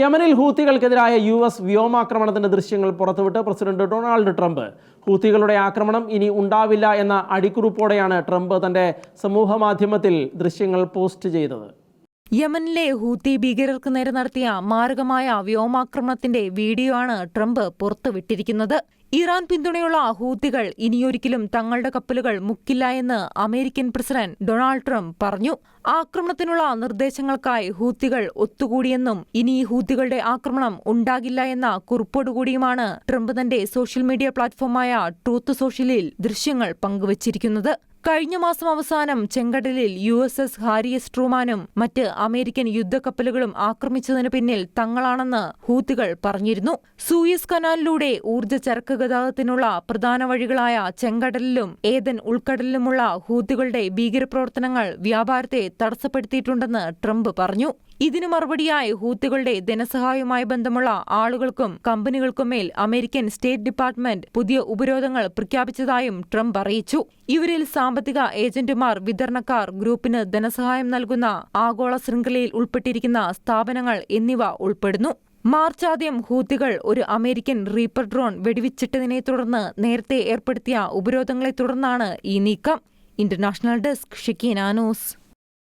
യമനിൽ ഹൂത്തികൾക്കെതിരായ U S വ്യോമാക്രമണത്തിന്റെ ദൃശ്യങ്ങൾ പുറത്തുവിട്ട് പ്രസിഡന്റ് ഡൊണാൾഡ് ട്രംപ്. ഹൂത്തികളുടെ ആക്രമണം ഇനി ഉണ്ടാവില്ല എന്ന അടിക്കുറിപ്പോടെയാണ് ട്രംപ് തന്റെ സമൂഹമാധ്യമത്തിൽ ദൃശ്യങ്ങൾ പോസ്റ്റ് ചെയ്തത്. യമനിലെ ഹൂത്തി ഭീകരർക്ക് നേരെ നടത്തിയ മാരകമായ വ്യോമാക്രമണത്തിന്റെ വീഡിയോ ആണ് ട്രംപ് പുറത്തുവിട്ടിരിക്കുന്നത്. ഇറാൻ പിന്തുണയുള്ള ഹൂത്തികൾ ഇനിയൊരിക്കലും തങ്ങളുടെ കപ്പലുകൾ മുക്കില്ല എന്ന് അമേരിക്കൻ പ്രസിഡന്റ് ഡൊണാൾഡ് ട്രംപ് പറഞ്ഞു. ആക്രമണത്തിനുള്ള നിർദ്ദേശങ്ങൾക്കായി ഹൂത്തികൾ ഒത്തുകൂടിയെന്നും ഇനി ഹൂത്തികളുടെ ആക്രമണം ഉണ്ടാകില്ല എന്ന കുറിപ്പോടുകൂടിയുമാണ് ട്രംപ് തന്റെ സോഷ്യൽ മീഡിയ പ്ലാറ്റ്ഫോമായ ട്രൂത്ത് സോഷ്യലിൽ ദൃശ്യങ്ങൾ പങ്കുവച്ചിരിക്കുന്നത്. കഴിഞ്ഞ മാസം അവസാനം ചെങ്കടലിൽ U S S Harry S ട്രൂമാനും മറ്റ് അമേരിക്കൻ യുദ്ധക്കപ്പലുകളും ആക്രമിച്ചതിനു പിന്നിൽ തങ്ങളാണെന്ന് ഹൂത്തികൾ പറഞ്ഞിരുന്നു. സൂയസ് കനാലിലൂടെ ഊർജ ചരക്ക് ഗതാഗതത്തിനുള്ള പ്രധാന വഴികളായ ചെങ്കടലിലും ഏതൻ ഉൾക്കടലിലുമുള്ള ഹൂത്തികളുടെ ഭീകരപ്രവർത്തനങ്ങൾ വ്യാപാരത്തെ തടസ്സപ്പെടുത്തിയിട്ടുണ്ടെന്ന് ട്രംപ് പറഞ്ഞു. ഇതിനു മറുപടിയായി ഹൂത്തുകളുടെ ധനസഹായവുമായി ബന്ധമുള്ള ആളുകൾക്കും കമ്പനികൾക്കും മേൽ അമേരിക്കൻ സ്റ്റേറ്റ് ഡിപ്പാർട്ട്മെന്റ് പുതിയ ഉപരോധങ്ങൾ പ്രഖ്യാപിച്ചതായും ട്രംപ് അറിയിച്ചു. ഇവരിൽ സാമ്പത്തിക ഏജന്റുമാർ വിതരണക്കാർ ഗ്രൂപ്പിന് ധനസഹായം നൽകുന്ന ആഗോള ശൃംഖലയിൽ ഉൾപ്പെട്ടിരിക്കുന്ന സ്ഥാപനങ്ങൾ എന്നിവ ഉൾപ്പെടുന്നു. മാർച്ച് ആദ്യം ഹൂത്തികൾ ഒരു അമേരിക്കൻ റീപ്പർ ഡ്രോൺ വെടിവെച്ചിട്ടതിനെ തുടർന്ന് നേരത്തെ ഏർപ്പെടുത്തിയ ഉപരോധങ്ങളെ തുടർന്നാണ് ഈ നീക്കം. International desk ഷിക്കീന